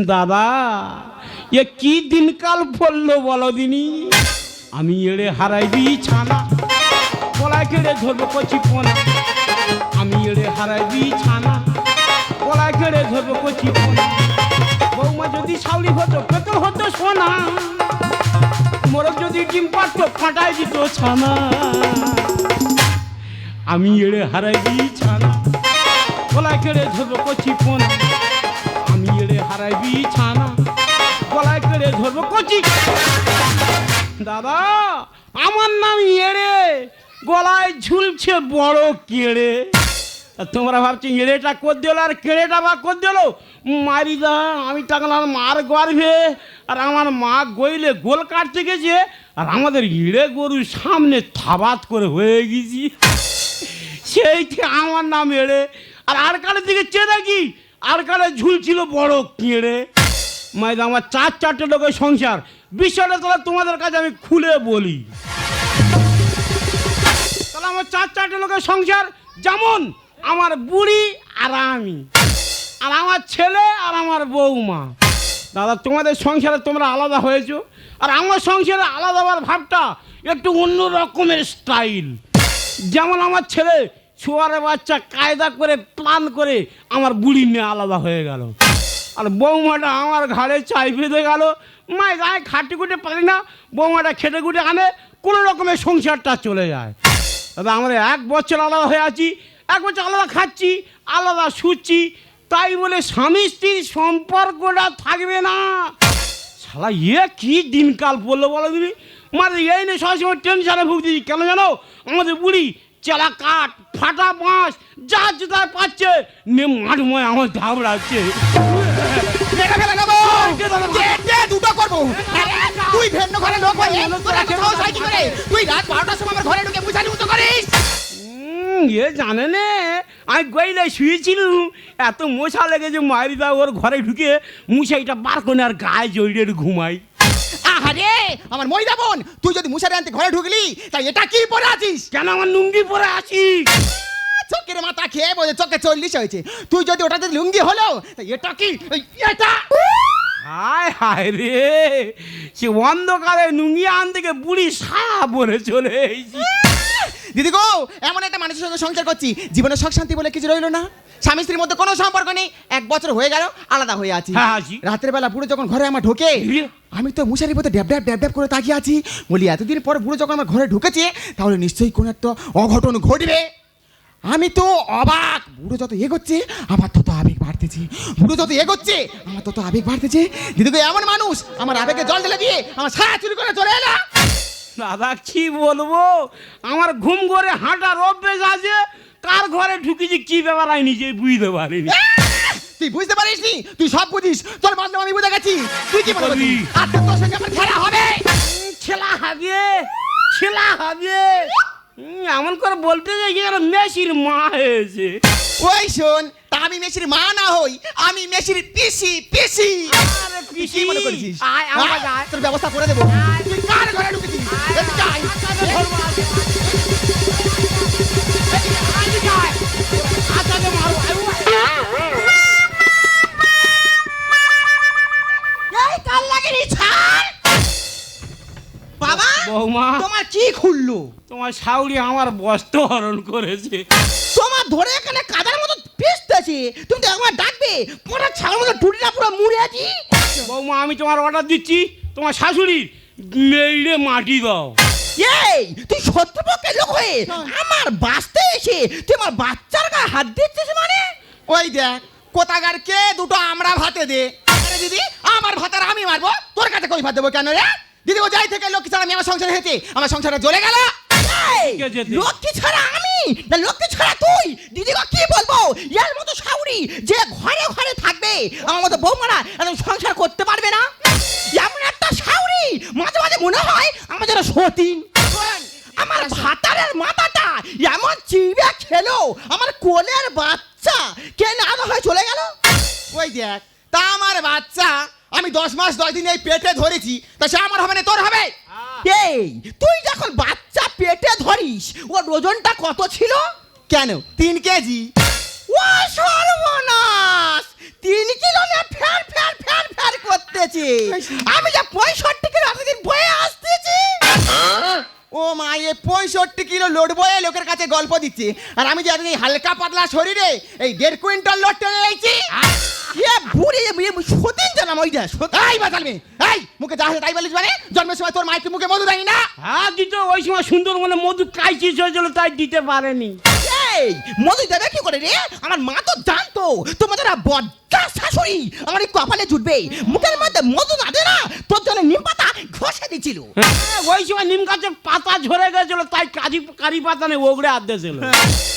দাদা, এ কি দিনকাল পড়ল বলো দিনি? আমি এড়ে হারাই দিই ছানা গলায় কেড়ে ধরবো কচি পোনা। আমি এড়ে হারাই দিই ছানা গলায় কেড়ে ধরবো কচি পোনা। বৌমা যদি সাউরি হতো, পেতো হতো সোনা। মোরগ যদি ডিম পারতো ফাটাই দিত ছানা। আমি এড়ে হারাই দিই ছানা গলায় কেড়ে ধরবো কচি পোনা। এড়ে হারাই দিই ছানা গলায় কেড়ে ধরবো কচি। দাদা, আমার নাম এড়ে, গলায় ঝুলছে বড় কেড়ে। তোমরা ভাবছি এড়েটা কর দিল আর কেড়েটা বা কর দিল? মারি দা, আমি টাকলাম মার গর্ভে, আর আমার মা গইলে গোল কাটতে গেছে, আর আমাদের ইড়ে গরুর সামনে থাবাত করে হয়ে গেছি। সেই আমার নাম এড়ে। আর আর কালের দিকে চেয়ে দেখি? আর কালে ঝুলছিল বড় কেড়ে। মাইদা, আমার চার চারটে লোকের সংসার। বিষয়টা তাহলে তোমাদের কাছে আমি খুলে বলি। তাহলে আমার চার চারটে লোকের সংসার, যেমন আমার বুড়ি আর আমি। আর আমার ছেলে আর আমার বৌমা। দাদা, তোমাদের সংসারে তোমরা আলাদা হয়েছো। আর আমার সংসারে আলাদা হওয়ার ভাবটা একটু অন্য রকমের স্টাইল। যেমন আমার ছেলে ছোয়ারে বাচ্চা কায়দা করে, প্ল্যান করে আমার বুড়ি নিয়ে আলাদা হয়ে গেল। আর বৌমাটা আমার ঘাড়ে চাই বেঁধে গেল। মায়ের গায়ে খাটি কুটে পারি না, বৌমাটা খেটে কুটে আনে, কোনো রকমের সংসারটা চলে যায়। দাদা আমরা এক বছর আলাদা হয়ে আছি, এক বছর আলাদা খাচ্ছি, আলাদা শুচ্ছি, তাই বলে স্বামী স্ত্রীর সম্পর্কটা থাকবে না। শালা ইয়ে কি দিনকাল পড়ল বলো তুমি মানে এই নিয়ে সবসময় টেনশনে ভুগতেছি কেন জানো? আমাদের বুড়ি চেলা কাঠ ফাটা বাঁশ যা যেটা পাচ্ছে নে মাঠময় আমার ধাবড়াচ্ছে দুটো করব? তুই ভেন্ন ঘরে লোক রাত বারোটার সময় আমার ঘরে ঢুকে মুছানি মতো করিস? এ জানে নে আমি গইলে শুয়েছিলুম এত মশা লেগেছে মারি দা ওর ঘরে ঢুকে মুশাইটা বার করে আর গায়ে জড়িয়ে ঘুমাই। আহারে আমার মহিলা বোন তুই যদি মুছারি আনতে ঘরে ঢুকলি তাই এটা কি পরে আছিস? কেন আমার লুঙ্গি পরে আছি চোখের মাথা খেয়ে বোঝে চোখে চল্লিশ হয়েছে। তুই যদি ওটাতে লুঙ্গি হলো তাই এটা কি? এটা? হায় হায় রে সে অন্ধকারে নুঙ্গি আন থেকে বুড়ি সায়া পরে চলে এসেছি। দিদি গো এমন একটা মানুষের সঙ্গে সংসার করছি জীবনে সুখ শান্তি বলে কিছু রইল না। স্বামী স্ত্রীর মধ্যে কোনো সম্পর্ক নেই এক বছর হয়ে গেল আলাদা হয়ে আছি। হ্যাঁ, রাতের বেলা পুরো যখন ঘরে আমার ঢোকে। আমি তো মুশারির মধ্যে ড্যাব ড্যাব ড্যাব ড্যাব করে তাকিয়ে আছি। বলি এতদিন পর বুড়ো যখন আমার ঘরে ঢুকেছে তাহলে নিশ্চয়ই কোনো একটা অঘটন ঘটবে। আমি তো অবাক। বুড়ো যত এগোচ্ছে আমার তত আবেগ বাড়তেছে। বুড়ো যত এগোচ্ছে আমার তত আবেগ বাড়তেছে। দিদিকে এমন মানুষ আমার আবেগে জল ঢেলে দিয়ে আমার সারা চুরি করে চলে এলো। দাদা কি বলব? আমার ঘুম করে হাঁটার অভ্যেস আছে। কার ঘরে ঢুকেছি কি ব্যাপার? আমি নিজেই বুঝতে পারিনি। তুই বুঝতে পারিস নি তুই সব বুঝিস তোর বান্ধব আমি বুঝে গেছি তুই কি মনে করবি করবি? আজকে তোর সঙ্গে আমার খেলা হবে খেলা হবে খেলা হবে এমন করে বলতে যাই যেন মেসির মা হয়েছে ওই শোন তা আমি মেসির মা না হই আমি মেসির পিসি পিসি আরে পিসি মনে করেছিস আয় আমার হ্যাঁ? তোর ব্যবস্থা করে দেবো তুই কার ঘরে ঢুকেছিস আয়। লাগেনি বাবা বৌমা। তোমার কি খুললো? তোমার শাউরি আমার বস্ত্র হরণ করেছে। তোমার ধরে এখানে কাদার মতো পিসতেছে। তুমি তো একবার ডাকবে পরে ছাগল মতো টুটিটা পুরো মুড়ে আছি। বৌমা আমি তোমার অর্ডার দিচ্ছি। তোমার শাশুড়ি মেইড়ে মাটি দাও। এই তুই শত্রুপক্ষে লোক হয়ে আমার বাঁচতে এসে তুই আমার বাচ্চার গায়ে হাত দিচ্ছিস মানে? ওই দেখ কোথাকার কে দুটো আমরা ভাতে দে। আরে দিদি আমার ভাতার আমি মারবো। তোর কাছে কই ভাত দেবো কেন রে? দিদি ও যাই থেকে লক্ষ্মী ছাড়া আমি আমার সংসার হয়েছে আমার সংসারটা জ্বলে গেল। কে? লক্ষ্মী ছাড়া আমি? না লক্ষ্মী ছাড়া তুই? দিদি কি বলব? এর মতো সাউরি যে ঘরে ঘরে থাকবে আমার মতো বৌমারা একদম সংসার করতে পারবে না। এমন একটা সাউরি মাঝে মাঝে মনে হয় আমার যেন সতীন আমার ভাতারের মাথাটা এমন চিড়ে খেলো আমার কোলের বাচ্চা কেন আলাদা হয়ে চলে গেল? ওই দেখ তা আমার বাচ্চা আমি দশ মাস দশ দিন এই পেটে ধরেছি তা সে আমার হবে না তোর হবে? এই তুই যখন বাচ্চা পেটে ধরিস ওর ওজনটা কত ছিল? কেন? তিন কেজি। ও সর্বনাশ! তিন কিলো না ফের ফের ফের হয়েছে আমি যা পঁয়ষট্টি কিলো এতদিন বয়ে আসতেছি? ও মা এ পঁয়ষট্টি কিলো লোড বয়ে লোকের কাছে গল্প দিচ্ছে। আর আমি যে এই হালকা পাতলা শরীরে এই দেড় কুইন্টাল লোড টেনে এ বুড়ি সতীন জানাম এই মুখে যা তাই বলিস মানে? জন্মের সময় তোর মাইকে মুখে মধু দেয়নি না? হ্যাঁ দিত ওই সময় সুন্দর মনে মধু ক্রাইসিস হয়েছিল তাই দিতে পারেনি। এই মধু দেবে কি করে রে? আমার মা তো জানতো তোমাদের বড্ডা শাশুড়ি আমার এই কপালে জুটবে। মুখের মধ্যে মধু না দে না তোর জন্য নিম পাতা ঘষে দিছিল হ্যাঁ, ওই সময় নিম গাছের পাতা ঝরে গেছিল তাই কাজি কারি পাতা নেই ওগড়ে আদ ছিল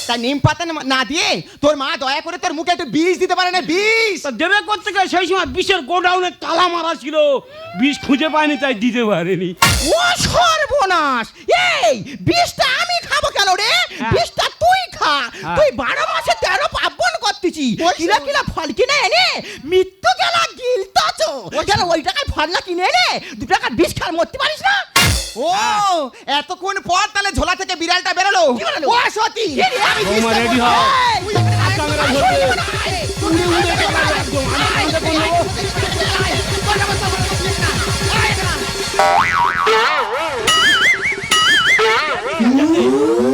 তা নিম পাতা না দিয়ে তোর মা দয়া করে তোর মুখে একটু বিষ দিতে পারে না বিষ। তা দেবে করতে গেলে সেই সময় বিষের গোডাউনে তালা মারা ছিল। বিষ খুঁজে পায়নি তাই দিতে পারেনি। ও সর্বনাশ! এই বিষটা আমি খাব কেন রে? হ্যাঁ। বিষটা তুই খা। হ্যাঁ। তুই বারো মাসে তেরো ওই কিলা কিলা ফল কিনে এনে মৃত্যু গেলা গিলতাছ কেন ওই টাকায় ফলনা কিনে এনে দু টাকার বিষ খার মরতে পারিস না ও এতক্ষণ পর তাহলে ঝোলা থেকে বিড়ালটা বেরোলো? ও সতী কি রে, আমি বৌমা বিষটা ready বলব। হও। ক্যামেরা ধরবে। আয়, আয়, উড়ে উড়ে চলে একদম আমি কাঁধে করে নেব।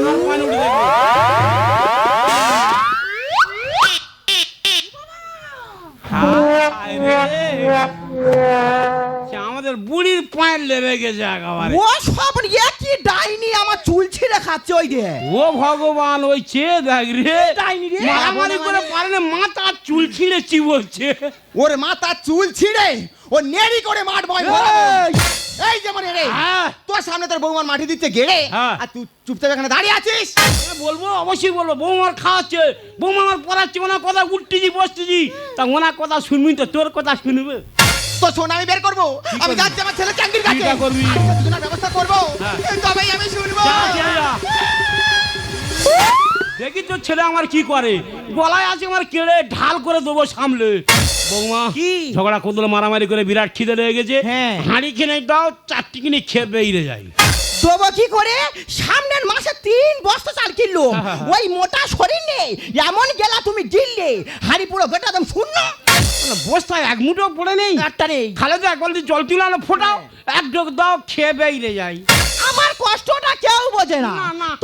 আর পানি উঠে দেখবে। হায় রে। আমাদের বুড়ির পায়ের লেবে গেছে একেবারে। ও সব নিয়ে কি ডাইনি আমার চুল ছিঁড়ে খাচ্ছে ওই রে ও ভগবান ওই চেয়ে দেখ রে। ডাইনি রে। মারামারি করে পারে না মাথা চুল ছিঁড়ে চিবচ্ছে। ওর মাথা চুল ছিঁড়ে ও নেড়ি করে মাঠ বয় এই! এই যেমন রে হ্যাঁ। তোর সামনে তোর বৌমার মাটি দিচ্ছে গেড়ে হ্যাঁ। আর তুই চুপচাপ এখানে দাঁড়িয়ে আছিস? বলব অবশ্যই বলব বৌমার খাওয়াচ্ছে। বৌমা আমার পড়াচ্ছে ওনার কথা উঠতেছি বসতেছি। তা ওনার কথা শুনবি তো তোর কথা শুনবে। তো শোন আমি বের করব। আমি যাচ্ছি আমার ছেলে চাকরির কাছে। করবি? দুজনের ব্যবস্থা করব। হ্যাঁ। তবেই আমি শুনব। দেখি তোর ছেলে আমার কি করে? গলায় আছে আমার কেড়ে ঢাল করে দেবো সামলে। বৌমা কি? ঝগড়া কদল মারামারি করে বিরাট খিদে লেগে গেছে। হ্যাঁ। হাঁড়ি কিনে দাও চারটি কিনে খেয়ে বেরিয়ে যাই দেবো কি করে? সামনের মাসে তিন বস্তা চাল কিনলো। হ্যাঁ, ওই মোটা শরীর নেই এমন গেলা তুমি গিললে। হাড়ি পুরো গোটা একদম শূন্য। বস্তায় এক মুঠো পড়ে নেই। একটা নেই। খালে তো এক বালতি জল তুলে আনো ফোটাও এক ঢোক দাও খেয়ে বেরিয়ে যাই। আমার কষ্টটা কেউ বোঝে না।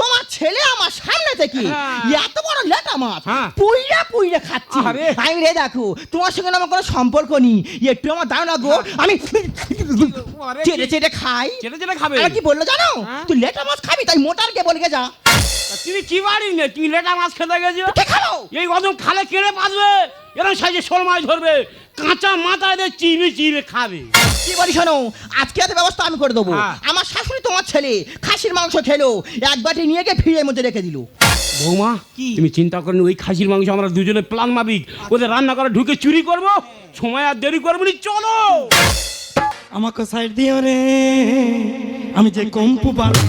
তোমার ছেলে আমার সামনে থেকে হ্যাঁ। এত বড় লেটা মাছ হ্যাঁ। পুইরা পুইরা খাচ্ছি। আরে। আমি রে দেখো তোমার সঙ্গে আমার কোনো সম্পর্ক নেই। একটু আমার দাও না গো। আমি আরে, চেটে চেটে খাই। চেটে চেটে খাবে? আর কি বলল জানো? হ্যাঁ? তুই লেটা মাছ খাবি তাই মোটারকে বলে যা। তুমি কি বাড়ি নে? তুমি লেটা মাছ খেতে গেছো? খাব এই কদম খালে কেড়ে বাঁধবে এরকম সাইজে শোল মাছ ধরবে কাঁচা মাথায় দিয়ে চিবে চিবে খাবে। কি বলি শোনো আজকে এত ব্যবস্থা আমি করে দেবো। হ্যাঁ। আমার শাশুড়ি তোমার ছেলে খাসির মাংস খেলো এক বাটি নিয়ে গিয়ে ফিরে মধ্যে রেখে দিল। বৌমা কি? তুমি চিন্তা করেন ওই খাসির মাংস আমরা দুজনে প্লান মাবিক ওদের রান্না করে ঢুকে চুরি করব সময় আর দেরি করব নি চলো। আমাকে সাইড দিও রে আমি যে কম্পু বালা।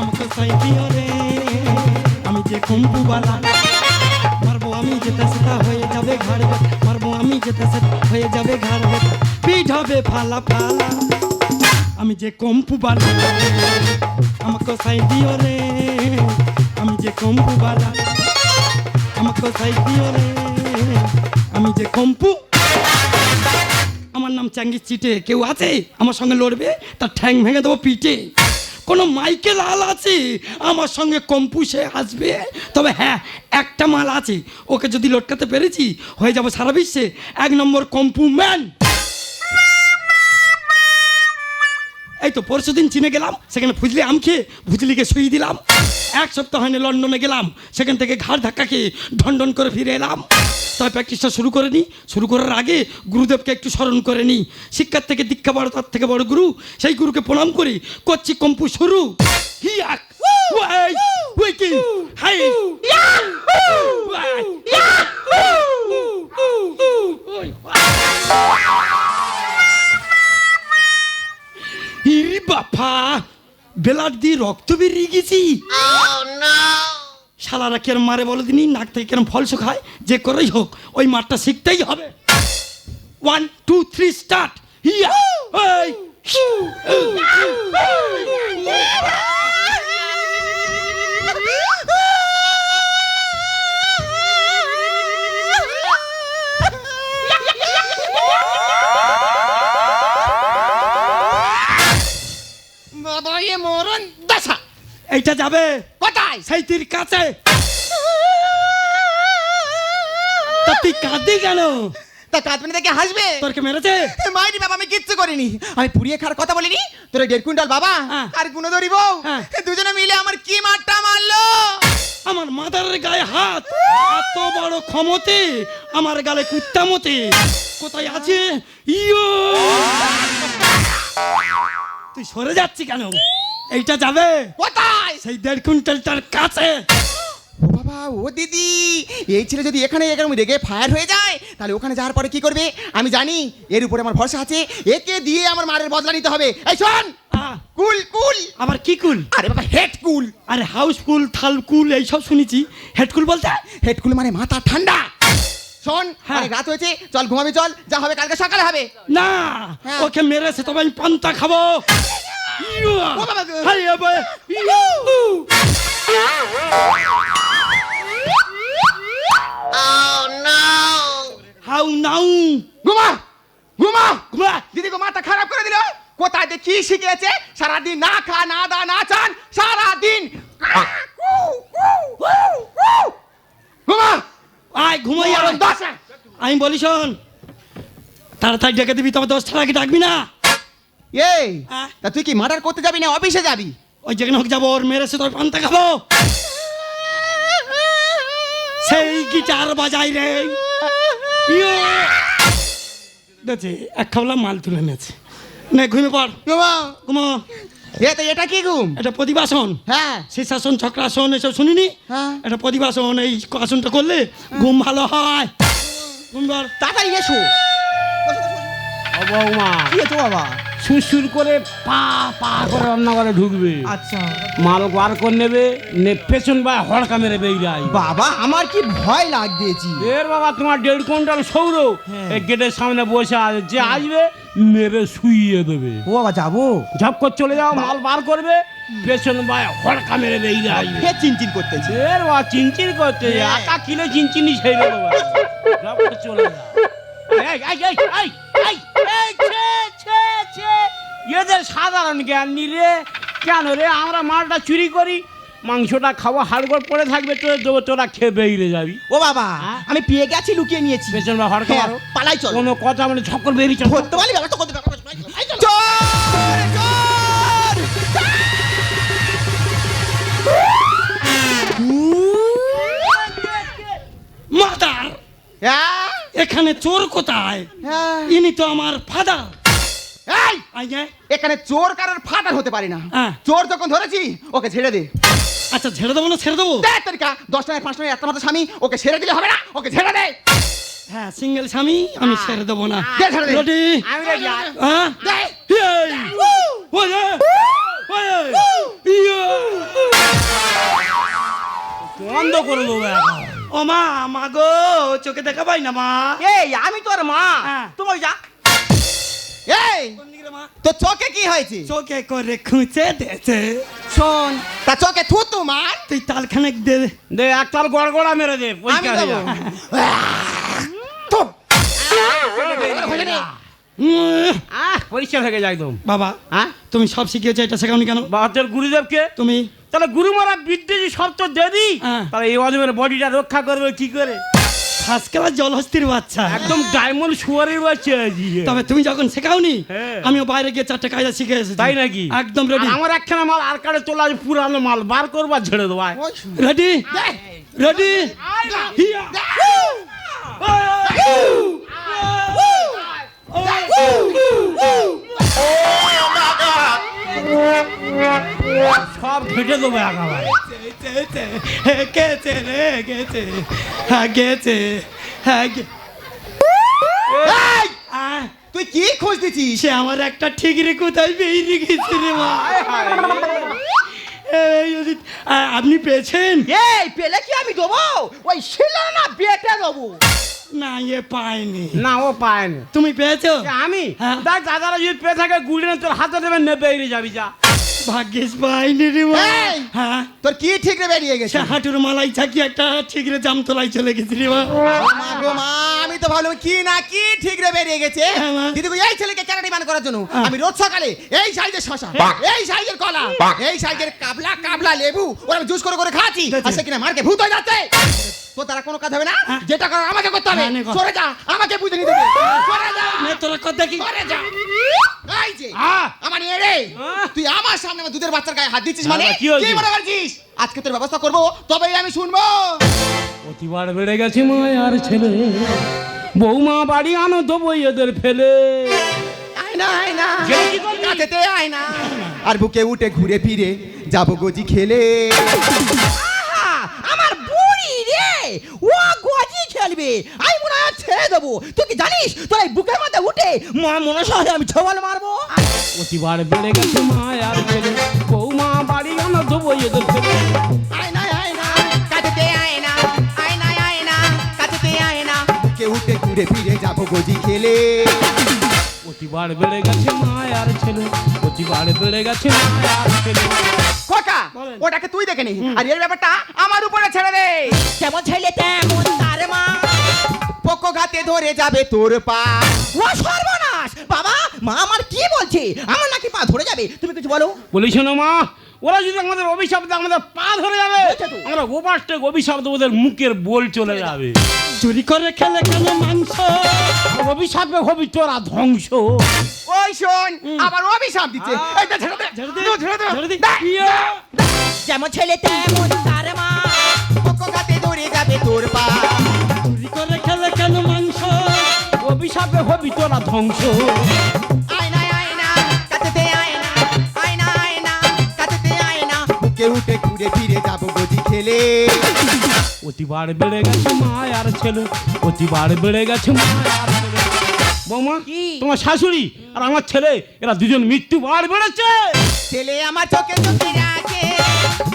আমাকে সাইড দিও রে আমি যে কম্পু বালা। আমি যেতে সেটা হয়ে যাবে ঘাড়। মারবো আমি যেতে সেটা হয়ে যাবে ঘাড়। পিঠ হবে ফালা ফালা, আমি যে কম্পু বালা, আমাকে সাইড দিও রে, আমি যে কম্পু বালা, আমাকে সাইড দিও রে, আমি যে কম্পু আমার নাম চাঙ্গি চিটে, কেউ আছে আমার সঙ্গে লড়বে, তার ঠ্যাং ভেঙে দেবো পিঠে কোনো মাইকেল আল আছে? আমার সঙ্গে কম্পুসে আসবে? তবে হ্যাঁ একটা মাল আছে। ওকে যদি লটকাতে পেরেছি, হয়ে যাব সারা বিশ্বে এক নম্বর কম্পু ম্যান। এই তো পরশু দিন চিনে গেলাম, সেখানে ফুজলি আম খেয়ে ভুজলিকে শুয়ে দিলাম। এক সপ্তাহ হয়নি লন্ডনে গেলাম, সেখান থেকে ঘাড় ধাক্কা খেয়ে ঢন করে ফিরে এলাম। তবে প্র্যাকটিসটা শুরু করে নিই শুরু করার আগে গুরুদেবকে একটু স্মরণ করে নিই শিক্ষার থেকে, দীক্ষা বড় তার থেকে বড় গুরু, সেই গুরুকে প্রণাম করি। করছি কম্পু শুরু। হাই। বাপা, বেলার দিয়ে রক্ত বেরিয়ে গেছি। শালারা কেরম মারে বলে দিনি নাক থেকে কেরম ফলস খায় যে করেই হোক ওই মারটা শিখতেই হবে। ওয়ান টু থ্রি স্টার্ট এইটা যাবে। কোথায় সেই তীর কাছে। তা তুই কাঁদি কেন? তা কাঁদবেন দেখে হাসবে। তোর কে মেরেছে? মাইরি বাবা আমি কিচ্ছু করিনি। আমি পুড়িয়ে খাওয়ার কথা বলিনি। তোর দেড় কুইন্টাল বাবা হ্যাঁ। আর বউ। হ্যাঁ। দুজনে মিলে আমার কি মারটা মারলো? আমার মাথার গায়ে হাত। এত বড় ক্ষমতে আমার গালে কুত্তামতে কোথায় আছে? ইয়ো! তুই সরে যাচ্ছি কেন? এইটা যাবে? কোথায়? সেই দেড় কুইন্টালটার কাছে। ও বাবা ও দিদি এই ছেলে যদি এখানে এরকম রেগে ফায়ার হয়ে যায় তাহলে ওখানে যাওয়ার পরে কি করবে? আমি জানি এর উপরে আমার ভরসা আছে একে দিয়ে আমার মারের বদলা নিতে হবে। এই শোন কুল কুল। আবার কি কুল? আরে বাবা হেড কুল। আরে হাউস কুল থাল কুল এইসব শুনেছি। হেড কুল বলতে? হেড কুল মানে মাথা ঠান্ডা। শোন হ্যাঁ। অনেক রাত হয়েছে চল ঘুমাবি চল যা হবে কালকে সকালে হবে। না হ্যাঁ। ওকে মেরেছে তবে আমি পান্তা খাব। হাউ নাউ ঘুমা ঘুমা ঘুমা। দিদি গো মাথা খারাপ করে দিল কোথায় কি শিখেছে সারাদিন না খা না দা না চান সারাদিন ঘুমা আয় ঘুমাই আয়। দশ আমি বলি শোন তাড়াতাড়ি ডেকে দিবি তবে দশটার আগে ডাকবি না এই হ্যাঁ? তা তুই কি মার্ডার করতে যাবি না অফিসে যাবি? ওই যেখানে হোক যাব ওর মেরেছে তোর পান্তা খাব। সেই গিটার বাজাই রে। ইয়ো! দেখছি এক খাবলা মাল তুলে নিয়েছে। নে ঘুমিয়ে পড়। ঘুমা। ঘুমো। এ তো এটা কি ঘুম? এটা প্রতিবাসন। হ্যাঁ। শীর্ষাসন চক্রাসন এসব শুনিনি? হ্যাঁ। এটা প্রতিবাসন এই আসনটা করলে ঘুম ভালো হয়। ঘুম পড়। তাড়াতাড়ি এসো। বৌমা। কি হতো বাবা? সুরসুর করে পা পা করে রান্না করে ঢুকবে। আচ্ছা। মাল বার করে নেবে নে পেছন বা হড়কা মেরে বেরিয়ে বাবা আমার কি ভয় লাগতেছি। এর বাবা তোমার দেড় কুইন্টাল সৌর। এই গেটের সামনে বসে আছে যে আসবে মেরে শুইয়ে দেবে। ও বাবা যাব? ঝপ করে চলে যাও মাল বার করবে পেছন বা হড়কা মেরে বেরিয়ে আসবে ফের চিনচিন করতেছে? এর বাবা চিনচিন করতে একা কিলো চিনচিনি সেই দেবো ঝপ করে চলে যাও। এই, এই, এই, এই, এই। এদের সাধারণ জ্ঞান নিলে কেন রে? আমরা মালটা চুরি করি মাংসটা খাওয়া হাড়গড় পড়ে থাকবে তো দেবো তোরা খেয়ে বেরিয়ে যাবি। ও বাবা হ্যাঁ? আমি পেয়ে গেছি লুকিয়ে নিয়েছি। পেছন বা হড়কা হ্যাঁ, মারো। পালাই চল। কোনো কথা মানে ঝক্কর বেরিয়ে চল। ধরতে পারলি ব্যাপারটা করতে মাদার এখানে চোর কোথায়। ইনি তো আমার ফাদার এই! এখানে চোর কারোর ফাটার হতে পারে না। হ্যাঁ। চোর যখন ধরেছি ওকে ছেড়ে দে। আচ্ছা ছেড়ে দেবো না ছেড়ে দেবো? দেখ তরিকা দশ টাকা পাঁচ টাকা একটা মতো স্বামী ওকে ছেড়ে দিলে হবে না ওকে ছেড়ে দে। হ্যাঁ সিঙ্গেল স্বামী আমি ছেড়ে দেবো না। দে ছেড়ে দে। রেডি? আমি রেডি হ্যাঁ! বন্ধ করে দেবো ও মা মা গো চোখে দেখা পাই না মা? এই আমি তোর মা। হ্যাঁ। তুমি যা। এই তো চোখে কি হয়েছে? চোখে করে খুঁচে দেছে শোন তা চোখে থুতু মার। তুই তালখানে দে দে। দে একটার গড়গড়া মেরে দে পরিষ্কার দেবো। পরিষ্কার হয়ে যায় একদম। বাবা হ্যাঁ? তুমি সব শিখিয়েছো এটা শেখাওনি কেন? বাহাত্তর গুরুদেবকে? তুমি? তাহলে গুরু মারা বিদ্যে সব তো দেদি হ্যাঁ। তাহলে এই অজমের বডিটা রক্ষা করবে কি করে? ফার্স্ট ক্লাস জলহস্তির বাচ্চা। একদম ডায়মন্ড শুয়ারের বাচ্চা। তবে তুমি যখন শেখাওনি হ্যাঁ। আমিও বাইরে গিয়ে চারটে কায়দা শিখে এসেছি। তাই নাকি? একদম রেডি আমার একখানা মাল আর কাটে চলে আসবে পুরানো মাল বার করব ঝেড়ে দেবো। রেডি রেডি হিয়া। সব ঘেটে দেবো একেবারে। গেছে রে গেছে হ্যাঁ। গেছে হ্যাঁ তুই কি খুঁজতেছিস সে আমার একটা ঠিক রে কোথায় বেরিয়ে গেছে রে মা। আপনি পেয়েছেন? এই পেলে কি আমি দেবো? ওই শিলা না বেটে দেবো? না ইয়ে পায়নি না ও পায়নি। তুমি পেয়েছ? আমি? হ্যাঁ। দেখ দাদারা যদি পেয়ে থাকে গুলিয়ে তোর হাতে দেবে নেবে বেরিয়ে যাবি যা। ভাগ্যিস পাইনি রে হ্যাঁ। তোর কি ঠিক রে বেরিয়ে গেছে? হাঁটুর মালাই ছাকি একটা ঠিকরে জামতলায় চলে গেছি রে মা। আমি তো ভাবলাম কি না কি ঠিক রে বেরিয়ে গেছে? হ্যাঁ, দিদি এই ছেলেকে ক্যারাটে মান করার জন্য আমি রোজ সকালে এই সাইজের শশা এই সাইজের কলা এই সাইজের কাবলা কাবলা লেবু ওরা জুস করে করে খাচ্ছি। আর সে কিনা মার্কে ভূত হয়ে যাচ্ছে। তো তারা কোনো কাজ হবে না? যেটা করার আমাকে করতে হবে হ্যাঁ। সরে যা আমাকে বুঝে নিতে হবে। সরে যা। নে তোরা কথা কি সরে যা। এই যে! আমার এ রে তুই আমার সামনে আমার দুধের বাচ্চার গায়ে হাত দিচ্ছিস মানে? কি? মনে করছিস? আজকে তোর ব্যবস্থা করব তবেই আমি শুনব। প্রতিবার বেড়ে গেছে মায়ার ছেলে। বৌমা বাড়ি আনো দেবো এদের ফেলে। আর বুকে উঠে ঘুরে ফিরে যাব গজি খেলে। রে ও গজি খেলবে। আমি মনে হয় ছেড়ে দেবো। তুই কি জানিস? তোর এই বুকের মধ্যে উঠে মা মনে হয় আমি ছবল মারবো? প্রতিবার বেড়ে গেছে মায়ার ছেলে বৌমা বাড়ি আনো দেবো এদের ফেলে আয় না আয় না কাছেতে আয় না আয় না আয় না কাছেতে আয় না। বুকে উঠে ঘুরে ফিরে যাব গজি খেলে। প্রতিবার বেড়ে গেছে মায়ার ছেলে প্রতিবার বেড়ে গেছে মায়ার ছেলে। খোকা ওটাকে তুই দেখে নি। আর এর ব্যাপারটা আমার উপরে ছেড়ে দে। কেমন ছেলে তেমন তার মা। পোকো ঘাতে ধরে যাবে তোর পা। ও সর্বনাশ! বাবা মা আমার কি বলছে? আমার নাকি পা ধরে যাবে। তুমি কিছু বলো। বলিস না মা ওরা যদি আমাদের অভিশাপ দেয় আমাদের পা ধরে যাবে। আমরা ওপাশটা অভিশাপ দেবো ওদের মুখের বোল চলে যাবে। চুরি করে খেলে কেন মাংস? অভিশাপে হবি তোরা ধ্বংস। ওই শোন আবার অভিশাপ দিচ্ছে। এই দে, ছেড়ে দে ছেড়ে দে, দু, ছেড়ে দে। ছেড়ে দে। দে। যেমন ছেলে তেমন তার মা। ঘাতে ধরে যাবে তোর পা। চুরি করে খেলে কেন মাংস? অভিশাপে হবি তোরা ধ্বংস। বুকে উঠে ঘুরে ফিরে যাব গজি খেলে? প্রতিবার বেড়ে গেছে মায়ার ছেলে প্রতিবার বেড়ে গেছে মায়ার ছেলে। বৌমা তোমার শাশুড়ি আর আমার ছেলে এরা দুজন মৃত্যু বার বেড়েছে। ছেলে আমার চোখে চোখে রাখে।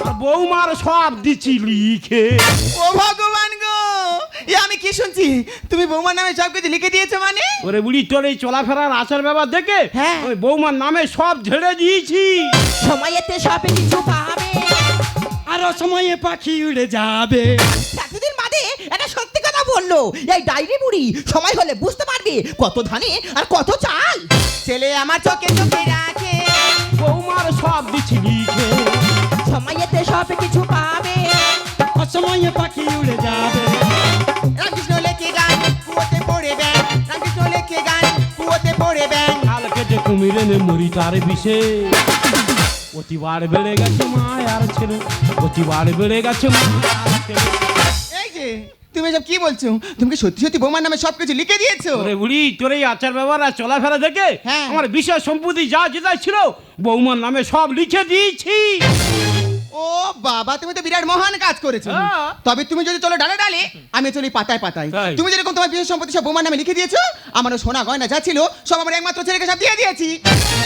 আর বৌমার সব দিচ্ছি লিখে। ও ভগবান গো এ আমি কি শুনছি? তুমি বৌমার নামে সব কিছু লিখে দিয়েছ মানে? ওরে বুড়ি তোর এই চলাফেরার আচার ব্যাপার দেখে হ্যাঁ। ওই বৌমার নামে সব ঝেড়ে দিয়েছি। সময়েতে সবে কিছু আরও সময়ে পাখি উড়ে যাবে। এতদিন বাদে একটা সত্যি কথা বলল। এই ডায়েরি বুড়ি সময় হলে বুঝতে পারবি কত ধানে আর কত চাল। ছেলে আমার চোখে চোখে রাখে বৌমার সব দিচ্ছি লিখে। সময়েতে সব কিছু পাবে। অসময়ে পাখি উড়ে যাবে। রামকৃষ্ণ লেখে গান কুয়োতে পড়ে ব্যাং রামকৃষ্ণ লেখে গান কুয়োতে পড়ে ব্যাং কালকে যে কুমিরে মরি তার বিষে। প্রতিবার বেড়ে গেছে মায়ার ছেলে। প্রতিবার বেড়ে গেছে মায়ার ছেলে। এই যে তুমি এসব কি বলছো? তুমি কি সত্যি সত্যি বৌমার নামে সবকিছু লিখে দিয়েছ? ওরে বুড়ি তোর এই আচার ব্যবহার আর চলাফেরা দেখে হ্যাঁ। আমার বিষয় সম্পত্তি যা যেটা ছিল বৌমার নামে সব লিখে দিয়েছি। ও বাবা তুমি তো বিরাট মহান কাজ করেছ। হ্যাঁ। তবে তুমি যদি চলো ডালে ডালে আমি চলি পাতায় পাতায়। তুমি যেরকম তোমার বিশেষ সম্পত্তি সব বৌমার নামে লিখে দিয়েছ আমারও সোনা গয়না যা ছিল সব আমার একমাত্র ছেলেকে সব দিয়ে দিয়েছি।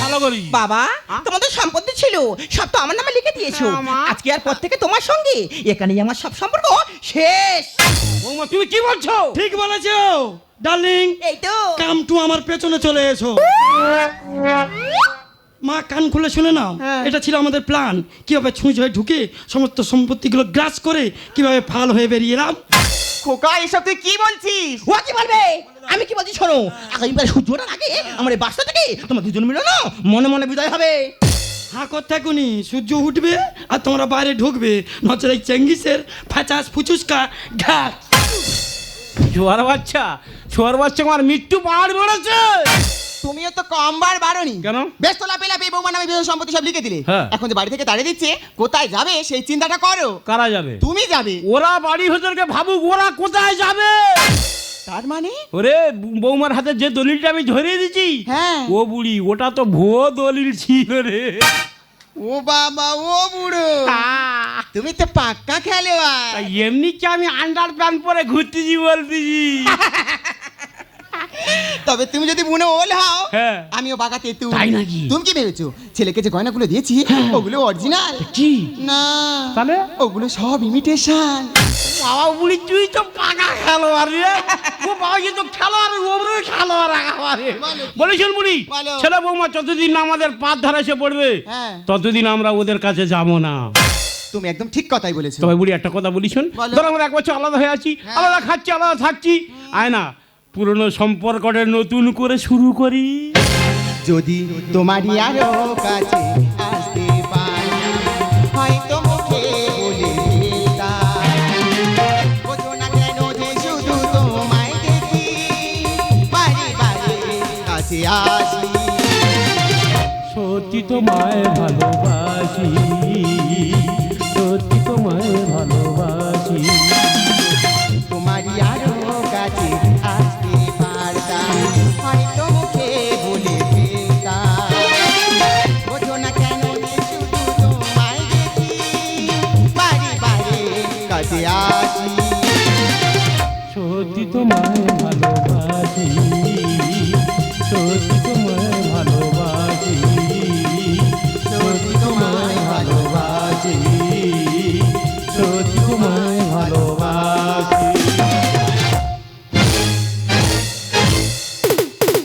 ভালো করি। বাবা তোমাদের সম্পত্তি ছিল সব তো আমার নামে লিখে দিয়েছ। হ্যাঁ, আজকে আর পর থেকে তোমার সঙ্গে এখানেই আমার সব সম্পর্ক শেষ। বৌমা তুমি কি বলছো? ঠিক বলেছ ডার্লিং। এই তো। কাম টু আমার পেছনে চলে এসো। মা কান খুলে শুনে নাও। হ্যাঁ। এটা ছিল আমাদের প্ল্যান কীভাবে ছুঁচ হয়ে ঢুকে সমস্ত সম্পত্তিগুলো গ্রাস করে কীভাবে ফাল হয়ে বেরিয়ে এলাম। খোকা এসব তুই কি বলছিস? ও কি বলবে? আমি কি বলছি শোনো আগামীবার সূর্যটা আগে আমার এই বাসটা থেকে তোমার দুজন মিলে না মনে মনে বিদায় হবে। হা কথা কোনি সূর্য উঠবে আর তোমরা বাইরে ঢুকবে নচলে এই চেঙ্গিসের ফাচাস ফুচুসকা ঘাট। ছোয়ার বাচ্চা ছোয়ার বাচ্চা আমার মৃত্যু পাহাড় বেড়েছে। তুমিও তো কমবার বারোনি। কেন? বেশ তো লাপে লাপে বৌমার নামে বিশেষ সম্পত্তি সব লিখে দিলে। হ্যাঁ। এখন যে বাড়ি থেকে তাড়িয়ে দিচ্ছে কোথায় যাবে সেই চিন্তাটা করো। কারা যাবে? তুমি যাবে। ওরা বাড়ি ভেতরকে ভাবুক ওরা কোথায় যাবে? তার মানে? ওরে বৌমার হাতে যে দলিলটা আমি ধরিয়ে দিচ্ছি হ্যাঁ। ও বুড়ি ওটা তো ভুয়ো দলিল ছিল রে। ও বাবা ও বুড়ো। তুমি তো পাক্কা খেলোয়াড়। তা এমনি কি আমি আন্ডার প্যান্ট পরে ঘুরতেছি বলতেছি। তবে তুমি যদি বুনে ওল হও হ্যাঁ। আমিও বাগাতে তুই। তাই নাকি? তুমি কি ভেবেছো? ছেলেকে যে গয়নাগুলো দিয়েছি ওগুলো অরিজিনাল কি? না। তাহলে? ওগুলো সব ইমিটেশন বাবা বুড়ি তুই তো পাকা খেলোয়াড় রে। ও বাবা কিন্তু খেলোয়াড় ওপরে খেলোয়াড় একেবারে বলেছেন বুড়ি বলো। ছেলে বৌমা যতদিন না আমাদের পাত ধারা এসে পড়বে হ্যাঁ। ততদিন আমরা ওদের কাছে যাব না। তুমি একদম ঠিক কথাই বলেছ। তবে বুড়ি একটা কথা বলি শোন। বলো। ধরো আমরা এক বছর আলাদা হয়ে আছি আলাদা খাচ্ছি আলাদা থাকছি। আয় না পুরনো সম্পর্কটা নতুন করে শুরু করি। যদি তোমারই আরও কাছে আসতে পারি হয়তো মুখে বলে আসি। সত্যি তোমায় ভালোবাসি।